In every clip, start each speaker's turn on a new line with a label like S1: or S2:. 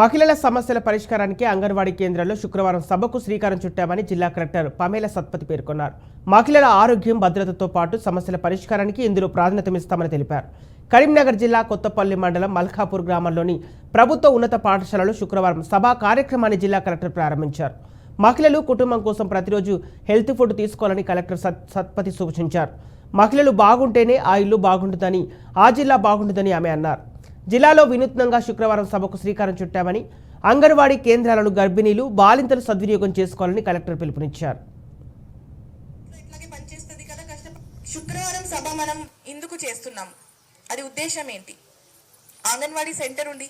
S1: మహిళల సమస్యల పరిష్కారానికి అంగన్వాడీ కేంద్రాల్లో శుక్రవారం సభకు శ్రీకారం చుట్టామని జిల్లా కలెక్టర్ పమేల సత్పతి పేర్కొన్నారు. మహిళల ఆరోగ్యం భద్రతతో పాటు సమస్యల పరిష్కారానికి ఇందులో ప్రాధాన్యతమిస్తామని తెలిపారు. కరీంనగర్ జిల్లా కొత్తపల్లి మండలం మల్కాపూర్ గ్రామంలోని ప్రభుత్వ ఉన్నత పాఠశాలలో శుక్రవారం సభా కార్యక్రమాన్ని జిల్లా కలెక్టర్ ప్రారంభించారు. మహిళలు కుటుంబం కోసం ప్రతిరోజు హెల్త్ ఫుడ్ తీసుకోవాలని కలెక్టర్ సత్ సత్పతి సూచించారు. మహిళలు బాగుంటేనే ఆ ఇల్లు బాగుంటుందని ఆ జిల్లా బాగుంటుందని ఆమె అన్నారు. జిల్లాలో వినూత్నంగా శుక్రవారం సభకు శ్రీకారం చుట్టామని అంగన్వాడీ కేంద్రాలను గర్భిణీలు బాలింతలు సద్వినియోగం చేసుకోవాలని కలెక్టర్ పిలుపునిచ్చారు.
S2: పనిచేస్తుంది కదా కష్టం శుక్రవారం సభ మనం ఎందుకు చేస్తున్నాం. అది ఉద్దేశం ఏంటి? అంగన్వాడీ సెంటర్ ఉండి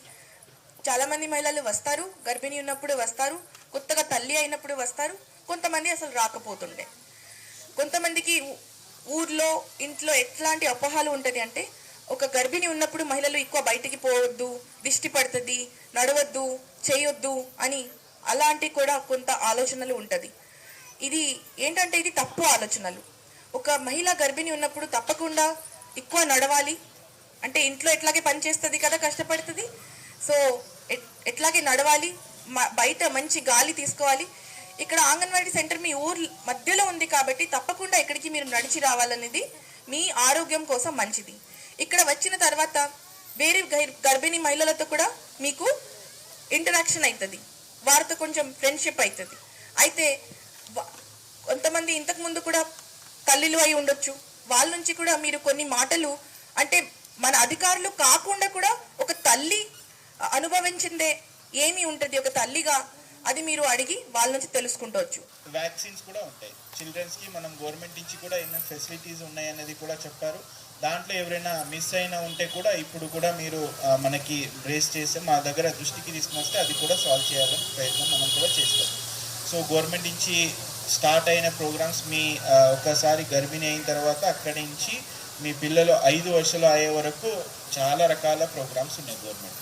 S2: చాలామంది మహిళలు వస్తారు గర్భిణీ ఉన్నప్పుడు వస్తారు కొత్తగా తల్లి అయినప్పుడు వస్తారు కొంతమంది అసలు రాకపోతుండే. కొంతమందికి ఊర్లో ఇంట్లో ఎట్లాంటి అపోహాలు ఉంటుంది అంటే ఒక గర్భిణి ఉన్నప్పుడు మహిళలు ఎక్కువ బయటికి పోవద్దు దిష్టి పడుతుంది నడవద్దు చేయొద్దు అని అలాంటి కూడా కొంత ఆలోచనలు ఉంటుంది. ఇది ఏంటంటే ఇది తప్పు ఆలోచనలు. ఒక మహిళ గర్భిణి ఉన్నప్పుడు తప్పకుండా ఎక్కువ నడవాలి. అంటే ఇంట్లో ఎట్లాగే పని చేస్తుంది కదా కష్టపడుతుంది. సో ఎట్లాగే నడవాలి మ- బయట మంచి గాలి తీసుకోవాలి. ఇక్కడ ఆంగన్వాడీ సెంటర్ మీ ఊరు మధ్యలో ఉంది కాబట్టి తప్పకుండా ఇక్కడికి మీరు నడిచి రావాలనేది మీ ఆరోగ్యం కోసం మంచిది. ఇక్కడ వచ్చిన తర్వాత వేరే గర్భిణీ మహిళలతో కూడా మీకు ఇంటరాక్షన్ అవుతుంది వారితో కొంచెం ఫ్రెండ్షిప్ అవుతుంది అయితే కొంతమంది ఇంతకు ముందు కూడా తల్లిలు అయి ఉండొచ్చు. వాళ్ళ నుంచి కూడా మీరు కొన్ని మాటలు అంటే మన అధికారులు కాకుండా కూడా ఒక తల్లి అనుభవించిందే ఏమి ఉంటుంది. ఒక తల్లిగా అది మీరు అడిగి వాళ్ళ నుంచి తెలుసుకుంటవచ్చు
S3: వ్యాక్సిన్స్ కూడా ఉంటాయి. చిల్డ్రన్స్కి మనం గవర్నమెంట్ నుంచి కూడా ఎన్నో ఫెసిలిటీస్ ఉన్నాయనేది కూడా చెప్పారు. దాంట్లో ఎవరైనా మిస్ అయినా ఉంటే కూడా ఇప్పుడు కూడా మీరు మనకి రేస్ చేస్తే మా దగ్గర దృష్టికి తీసుకొస్తే అది కూడా సాల్వ్ చేయాలని ప్రయత్నం మనం కూడా చేస్తాం. సో గవర్నమెంట్ నుంచి స్టార్ట్ అయిన ప్రోగ్రామ్స్ మీ ఒకసారి గర్భిణి అయిన తర్వాత అక్కడి నుంచి మీ పిల్లలు ఐదు వర్షాలు అయ్యే వరకు చాలా రకాల ప్రోగ్రామ్స్ ఉన్నాయి గవర్నమెంట్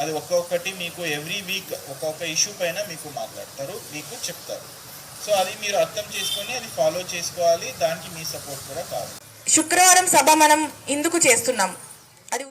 S3: అది ఒక్కొక్కటి మీకు ఎవ్రీ వీక్ ఒక్కొక్క ఇష్యూ పైన మీకు మాట్లాడతారు మీకు చెప్తారు. సో అది మీరు అర్థం చేసుకొని అది ఫాలో చేసుకోవాలి దానికి మీ సపోర్ట్ కూడా కావాలి.
S2: శుక్రవారం సభ మనం ఇందుకు చేస్తున్నాం. అది